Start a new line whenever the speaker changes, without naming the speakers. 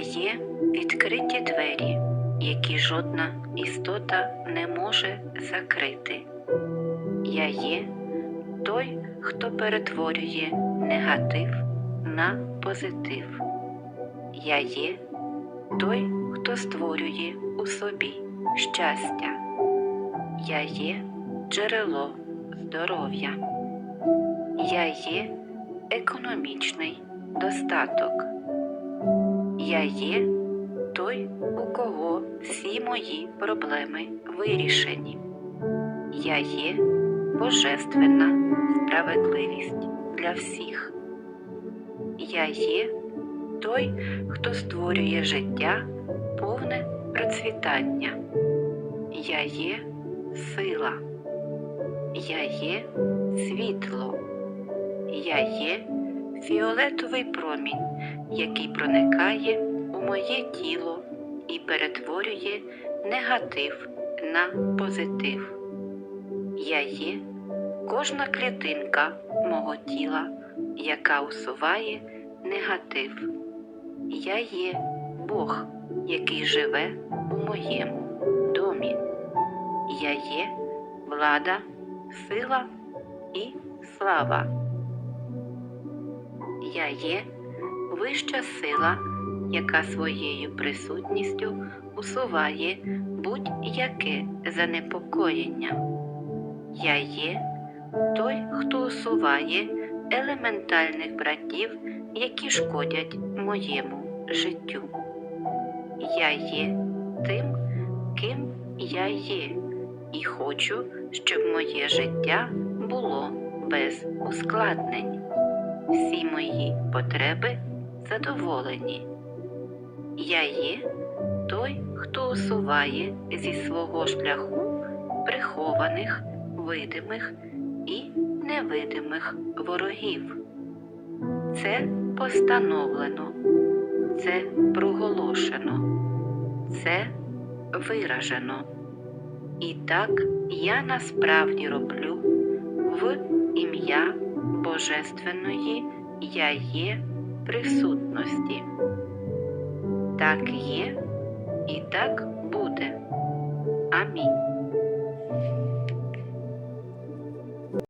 є відкриті двері, які жодна істота не може закрити. Я є той, хто перетворює негатив на позитив. Я є той, хто створює у собі щастя. Я є джерело здоров'я. Я є економічний достаток. Я є той, у кого всі мої проблеми вирішені. Я є божественна справедливість для всіх. Я є той, хто створює життя повне процвітання. Я є сила. Я є світло. Я є фіолетовий промінь, який проникає у моє тіло і перетворює негатив на позитив. Я є кожна клітинка мого тіла, яка усуває негатив. Я є Бог, який живе у моєму домі. Я є влада, сила і слава. Я є вища сила, яка своєю присутністю усуває будь-яке занепокоєння. Я є той, хто усуває елементальних братів, які шкодять моєму життю. Я є тим, ким я є, і хочу, щоб моє життя було без ускладнень. Всі мої потреби задоволені. Я є той, хто усуває зі свого шляху прихованих, видимих і невидимих ворогів. Це постановлено, це проголошено, це виражено. І так я насправді роблю в ім'я Божественної Я є присутності. Так є і так буде. Амінь.